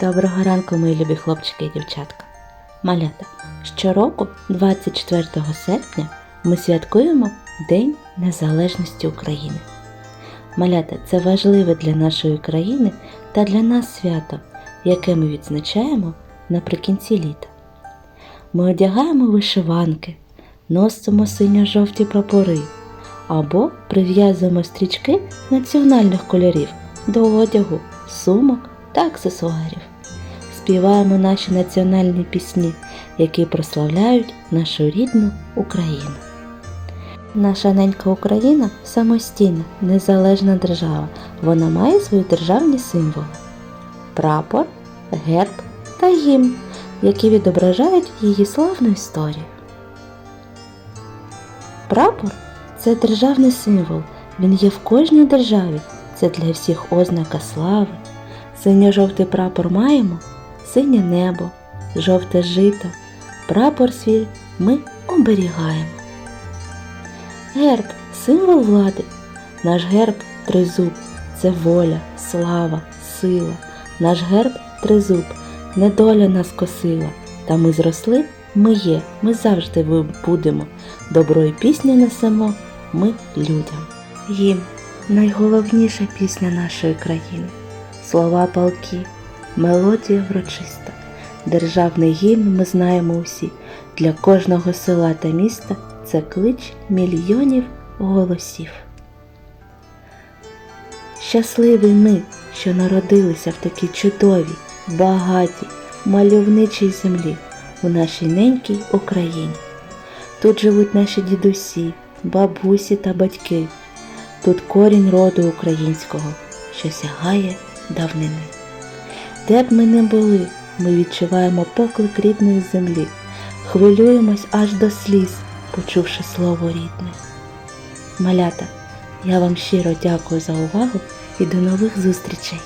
Доброго ранку, мої любі хлопчики і дівчатка. Малята, щороку, 24 серпня, ми святкуємо День Незалежності України. Малята це важливе для нашої країни та для нас свято, яке ми відзначаємо наприкінці літа. Ми одягаємо вишиванки, носимо синьо-жовті прапори або прив'язуємо стрічки національних кольорів до одягу, сумок та аксесуарів. Співаємо наші національні пісні, які прославляють нашу рідну Україну. Наша ненька Україна самостійна, незалежна держава. Вона має свої державні символи: прапор, герб та гімн, які відображають її славну історію. Прапор це державний символ. Він є в кожній державі. Це для всіх ознака слави. Синьо-жовтий прапор маємо, синє небо, жовте жито. Прапор свій ми оберігаємо. Герб символ влади. Наш герб тризуб це воля, слава, сила. Наш герб тризуб, недоля нас косила. Та ми зросли, ми є, ми завжди будемо. Добро і пісню несемо ми людям. Гімн найголовніша пісня нашої країни. Слова палки, мелодія врочиста. Державний гімн ми знаємо усі. Для кожного села та міста це клич мільйонів голосів. Щасливі ми, що народилися в такій чудовій, багатій, мальовничій землі у нашій ненькій Україні. Тут живуть наші дідусі, бабусі та батьки. Тут корінь роду українського, що сягає давнини. Де б ми не були, ми відчуваємо поклик рідної землі, хвилюємось аж до сліз, почувши слово рідне. Малята, я вам щиро дякую за увагу і до нових зустрічей!